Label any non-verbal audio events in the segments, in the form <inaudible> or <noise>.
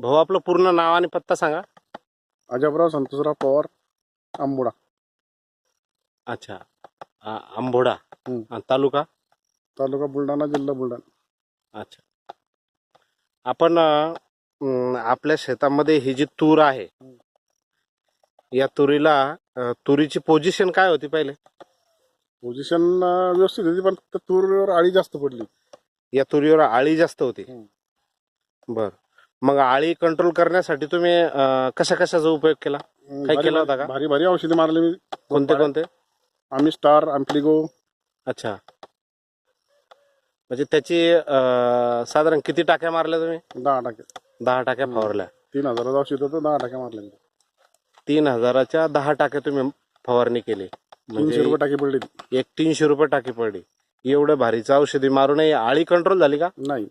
भाऊ आपलं पूर्ण नाव आणि पत्ता सांगा. अजबराव संतोषराव पवार आंबोडा. अच्छा. आ, आंबोडा. आणि तालुका? तालुका बुलढाणा जिल्हा बुलढाणा. अच्छा. आपण अ, आपल्या शेतामध्ये ही जी तूर आहे या तुरीला अ, तुरीची पोझिशन काय होती पहिले? पोझिशन व्यवस्थित होती पण तूरवर आळी जास्त पडली. या तुरीवर आळी जास्त होती. बर. मग आळी कंट्रोल करण्यासाठी तुम्ही अ, कशा कशाचा उपयोग केला? काही भारी- केला होता का? भारी भारी औषधी मारले मी. कोणते कोणते? आम्ही स्टार अँप्लिगो अच्छा. म्हणजे त्याची अ, साधारण किती टाक्या मारल्या तुम्ही? दहा टाके दहा टाक्या फवारल्या. तीन हजाराचं औषध होतं दहा टाके मारले मी. तीन हजाराच्या दहा टाक्या तुम्ही फवारणी केली. तीनशे म्हणजे रुपये टाकी पडली. एक तीनशे रुपये टाकी पडली. एवढं भारीचं औषधी मारूनही आळी कंट्रोल झाली का? नाही.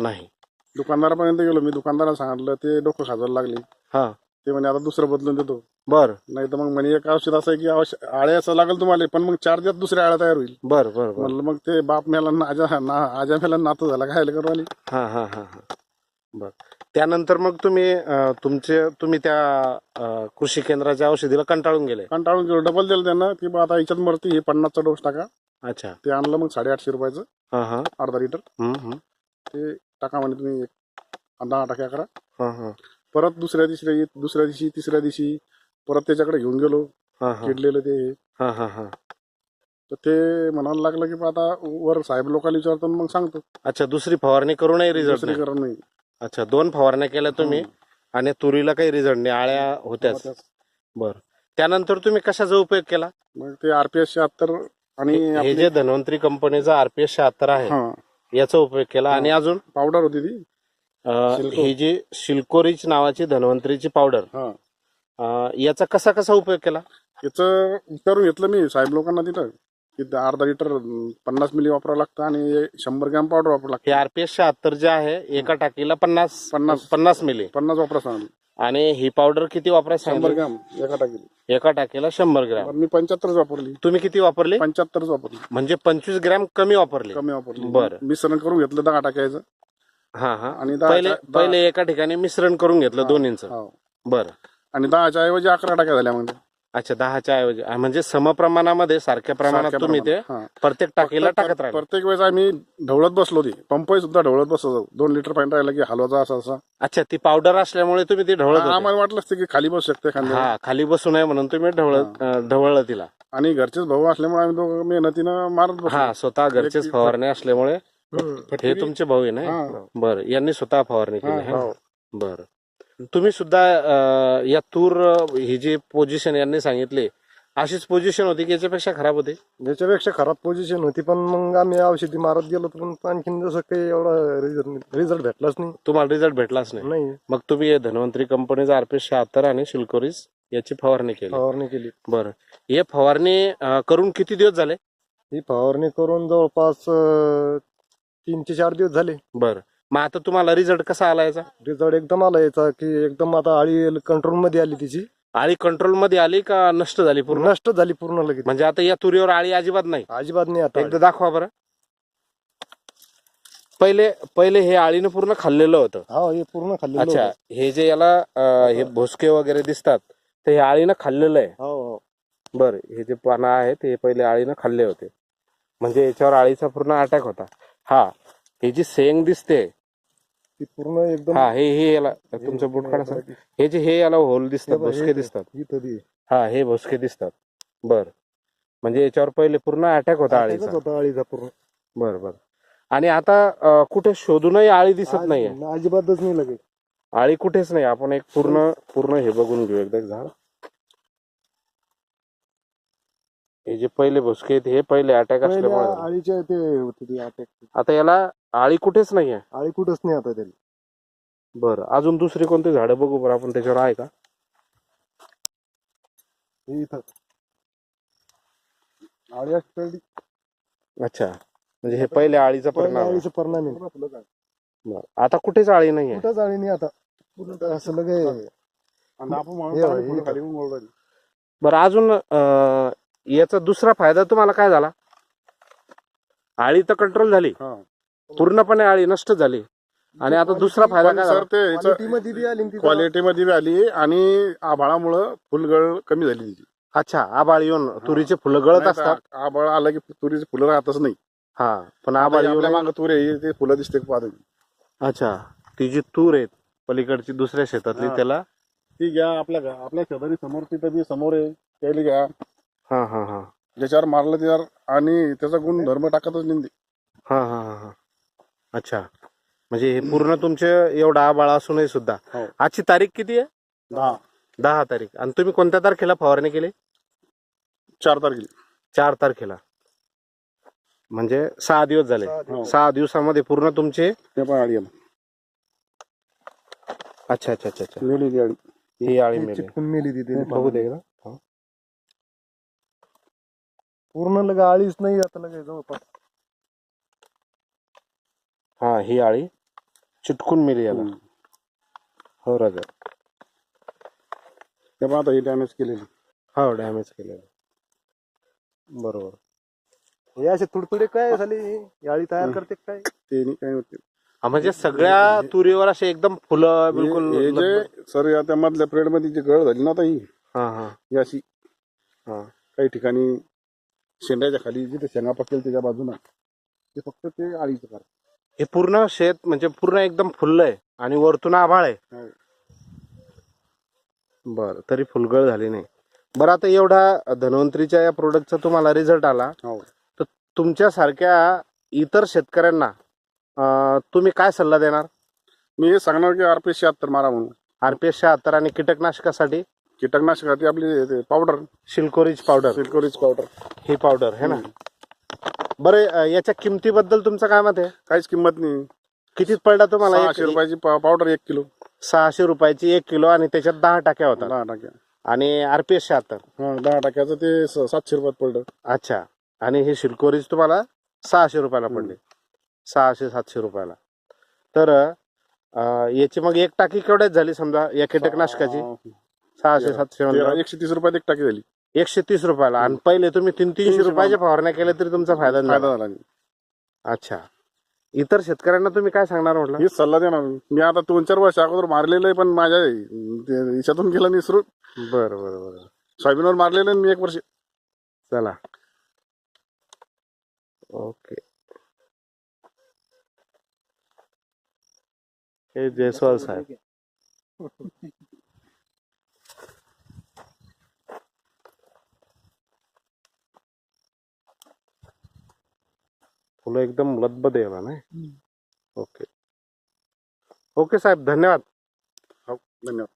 नाही. दुकानदारापर्यंत गेलो मी दुकानदाराला सांगितलं ते डोकं खाजायला लागले. हा. ते म्हणे आता दुसरं बदलून देतो. बर. नाही तर मग म्हणे एक औषध असं आहे की औष- आळे असं लागेल तुम्हाला पण मग चार दिवस दुसऱ्या आळ्या तयार होईल. बर बर बर. म्हणलं मग ते बाप मेला ना आजा ना आजा मेला नातं झाला काय करू आणि हा हा हा हा. बर. त्यानंतर मग तुम्ही अं, तुमचे तुम्ही त्या अं, कृषी केंद्राच्या औषधीला कंटाळून गेले. कंटाळून गेलो. डबल दिलं त्यांना की बा आता याच्यात मरती हे पन्नासचा डोस टाका. अच्छा. ते आणलं मग साडेआठशे रुपयाचं. हा हा. अर्धा लिटर. हम्म, हम्म. ते टाका म्हणे तुम्ही एक. दहा टाक्या करा. हा हा. परत दुसऱ्या तिसऱ्या दुसऱ्या दिवशी तिसऱ्या दिवशी परत त्याच्याकडे घेऊन गेलो. हा हा. किडलेलं ते. हा हा हा. तर ते म्हणायला लागलं की बा आता वर साहेब लोकांना विचारतो आणि मग सांगतो. अच्छा दुसरी फवारणी करूनही रिझल्ट दुसरी करा नाही अच्छा दोन फवारण्या केल्या तुम्ही आणि तुरीला काही रिझल्ट नाही आळ्या होत्याच. बर. त्यानंतर तुम्ही कशाचा उपयोग केला? मग ते आरपीएस शहात्तर आणि हे आपली- जे धन्वंतरी कंपनीचा आरपीएस शहात्तर आहे हा. याचा उपयोग केला. आणि अजून पावडर होती ती? अं. ही जी शिल्कोरीच नावाची धन्वंतरीची पावडर हा. अं, याचा कसा कसा उपयोग केला? याचं विचारून घेतलं मी. साहेब लोकांना तिथं की अर्धा लिटर अं, पन्नास मिली वापरावं लागतं आणि शंभर ग्रॅम पावडर वापरावं हे लागतं आरपीएस शहात्तर जे आहे एका टाकीला पन्नास पन्नास. पन्नास मिली पन्नास वापरा सांगितलं आणि ही पावडर किती वापरायची शंभर सांगितली ग्रॅम एका टाकीला. एका टाकीला शंभर ग्रॅम. मी पंच्याहत्तरच वापरली. तुम्ही किती वापरले? पंच्याहत्तरच वापरली. म्हणजे पंचवीस ग्रॅम कमी वापरले. कमी वापरली. बरं. मिश्रण करून घेतलं दहा टाक्याचं. हा हा. आणि दहा पहिले दहा- पहिले एका ठिकाणी मिश्रण करून घेतलं. दोन्हींचं. हो. बरं. आणि दहाच्या ऐवजी अकरा टाक्या झाल्या मग. त्या. अच्छा दहाच्या ऐवजी. आ, म्हणजे समप्रमाणामध्ये सारख्या प्रमाणात सारख्या तुम्ही ते प्रमाणात. हा. प्रत्येक टाकीला टाकत राहिले. प्रत्येक वेळेस आम्ही ढवळत बसलो होती. पंपही सुद्धा ढवळत बसलो दोन लिटर पाणी राहिलं की हलवाचा असा असा. अच्छा ती पावडर असल्यामुळे तुम्ही ती ढवळत होते. आम्हाला वाटलं असतं की खाली बसू शकते हा खाली बसू नये म्हणून तुम्ही ढवळत अं, ढवळलं तिला. आणि घरचेच भाऊ असल्यामुळे आम्ही दोघं मेहनतीनं मारत बसलो. हा स्वतः घरचेच फवारणी असल्यामुळे हे तुमचे भाऊ आहे ना? हा. बर यांनी स्वतः फवारणी हा, केली हो. बर. तुम्ही सुद्धा अं, या तूर अं, ही जी पोझिशन यांनी सांगितली अशीच पोझिशन होती की याच्यापेक्षा खराब होती? याच्यापेक्षा खराब पोझिशन होती पण मग आम्ही औषधी मारत गेलो पण आणखीन जसं काही एवढा रिझल्ट रिझल्ट भेटलाच नाही. तुम्हाला रिझल्ट भेटलाच नाही. नाही. मग तुम्ही हे धन्वंतरी कंपनीचा आरपीएस शहात्तर आणि शिल्कोरीस याची फवारणी केली. फवारणी केली. बरं. हे फवारणी अं, करून किती दिवस झाले? ही फवारणी करून जवळपास अं, तीन ते चार दिवस झाले. बरं. मग आता तुम्हाला रिझल्ट कसा आला याचा? रिझल्ट एकदम आला याचा की एकदम आता आळी कंट्रोलमध्ये आली तिची. आळी कंट्रोलमध्ये आली का नष्ट झाली पूर्ण? नष्ट झाली पूर्ण लगेच. म्हणजे आता या तुरीवर आळी अजिबात नाही? अजिबात नाही आता एकदा दाखवा बरं. पहिले पहिले हे आळीनं पूर्ण खाल्लेलं होतं. हा हे पूर्ण खाल्लेलं अच्छा होतं. हे जे याला अं, हे भोसके वगैरे दिसतात ते हे आळीनं खाल्लेलं आहे. हो हो. बर हे जे पानं आहेत हे पहिले आळीनं खाल्ले होते. म्हणजे याच्यावर आळीचा पूर्ण अटॅक होता. हा ही जी सेंग दिसते ती पूर्ण एकदम हा हे हे याला तुमचं बोट काढा सर. हे जे हे याला होल दिसतात भोसके दिसतात. इथं. हा हे भोसके दिसतात. बर. म्हणजे याच्यावर पहिले पूर्ण अटॅक होता अटॅकच आळीचा. होता आळीचा पूर्ण. बर बर. आणि आता अं, कुठे शोधूनही आळी दिसत नाहीये. आज- अजिबातच नाही लगेच. आळी कुठेच नाही. आपण एक पूर्ण पूर्ण हे बघून घेऊ. एकदा एक झाड. हे जे पहिले भोसके आहेत हे पहिले अटॅक पहिले असल्यामुळे आळीच्या ते होती ती अटॅक आता याला आळी कुठेच नाहीये. आळी कुठंच नाही आता त्याला. बरं अजून दुसरी कोणती झाडं बघू बरं आपण त्याच्यावर आहे का? हे इथं. आळी असते अच्छा म्हणजे हे पहिले आळीचा पहिल्या परिणाम आहे. आळीचा परिणाम आहे. बरं. आता कुठेच आळी नाहीये. कुठंच आळी नाही आता. पूर्ण असं लगे आपण हे हे हे. बरं अजून अं, याचा दुसरा फायदा तुम्हाला काय झाला? आळी तर कंट्रोल झाली. हा. पूर्णपणे आळी नष्ट झाली. आणि आता दुसरा फायदा काय सर? ते क्वालिटी मध्ये बी आली आणि आभाळामुळं फुलगळ कमी झाली तिची. अच्छा आबाळ येऊन तुरीचे फुलं गळत नाही तर असतात? आभाळ आलं की तुरीची फुलं राहतच नाही. हा पण आबाळ येऊन मागं तुरे आहे, ते फुलं दिसते पाहता अच्छा ती जी तूर आहे पलीकडची दुसऱ्या शेतातली हा. त्याला ती घ्या आपल्या घ- आपल्या शेजारी समोर तिथं बी समोर आहे त्याला घ्या. हा हा हा. ज्याच्यावर मारलं त्याच्यावर आणि त्याचा गुण धर्म टाकतच नाही ते. हा हा हा हा. अच्छा. म्हणजे हे पूर्ण तुमचे एवढा आबाळ असूनही सुद्धा. हो. आजची तारीख किती आहे? दहा. दहा तारीख. आणि तुम्ही कोणत्या तारखेला फवारणी केली? चार तारखेला. चार तारखेला. म्हणजे सहा दिवस झाले. सहा. हो. सहा दिवसामध्ये पूर्ण तुमचे ते पण आळी आहे. अच्छा अच्छा अच्छा अच्छा. मेली ती आळी ही आळी मेली. चिटकून मेली तिथे बघू दे एकदा. पूर्ण लगे आळीच नाही आता लगे जवळपास. हा ही आळी चिटकून मेली याला. हो राजा. ते पण आता ही डॅमेज केलेली. हो डॅमेज केलेलं. बरोबर. हे असे तुडतुडे काय झाले? ही आळी तयार करते काय? ते काय होते? हा, म्हणजे सगळ्या तुरीवर असे एकदम फुलं बिलकुल हे जे सर या त्या मधल्या पिरियडमध्ये जी गळ झाली ना आता ही हा हा. ही अशी हा. काही ठिकाणी शेंड्याच्या खाली जिथे शेंगा पकेल त्याच्या बाजूला ते फक्त ते आळीचं कारण हे पूर्ण शेत म्हणजे पूर्ण एकदम फुललंय आणि वरतून आभाळ आहे. हो. बर तरी फुलगळ झाली नाही. बरं आता एवढा धन्वंतरीच्या या प्रोडक्टचा तुम्हाला रिझल्ट आला. हो. तुमच्यासारख्या इतर शेतकऱ्यांना अं, तुम्ही काय सल्ला देणार? मी हे सांगणार की आरपी शहात्तर मारा म्हणून. आरपीएस शहात्तर आणि कीटकनाशकासाठी? कीटकनाशकाची आपली पावडर सिल्कोरीज पावडर सिल्कोरीच पावडर ही पावडर है ना? बरं अं, याच्या किमतीबद्दल तुमचं काय मत आहे? काहीच किंमत नाही. कितीच पडला तुम्हाला सहाशे एक- रुपयाची पा- पावडर एक किलो. सहाशे रुपयाची एक किलो आणि त्याच्यात दहा टाक्या होतात. दहा टाक्या. आणि आरपीएस शहात्तर. हा दहा टाक्याचं ते स- सातशे रुपयात पडलं. अच्छा. आणि हे सिल्कोरीज तुम्हाला सहाशे रुपयाला पडले. सहाशे सातशे रुपयाला. तर अं, याची मग एक टाकी केवढ्याच झाली समजा? या कीटकनाशकाची अं, सहाशे सातशे तेरा- एकशे तीस रुपयात एक टाकी झाली एकशे तीस रुपयाला. आणि पहिले तुम्ही तीन तीनशे रुपयाच्या फवारण्या केल्या तरी तुमचा फायदा नाही. फायदा झाला. नाही. अच्छा. इतर शेतकऱ्यांना तुम्ही काय सांगणार म्हटलं? हीच सल्ला देणार मी. मी आता दोन चार वर्ष अगोदर मारलेलं आहे पण माझ्या ते याच्यातून गेलं नाही सुरू. बरं बरं बरं. सोयाबीनवर मारलेलं आहे मी एक वर्ष. चला. ओके. हे जयस्वाल साहेब. <laughs> फुलं एकदम लदबद आहे. ना ओके. ओके साहेब धन्यवाद. हो धन्यवाद.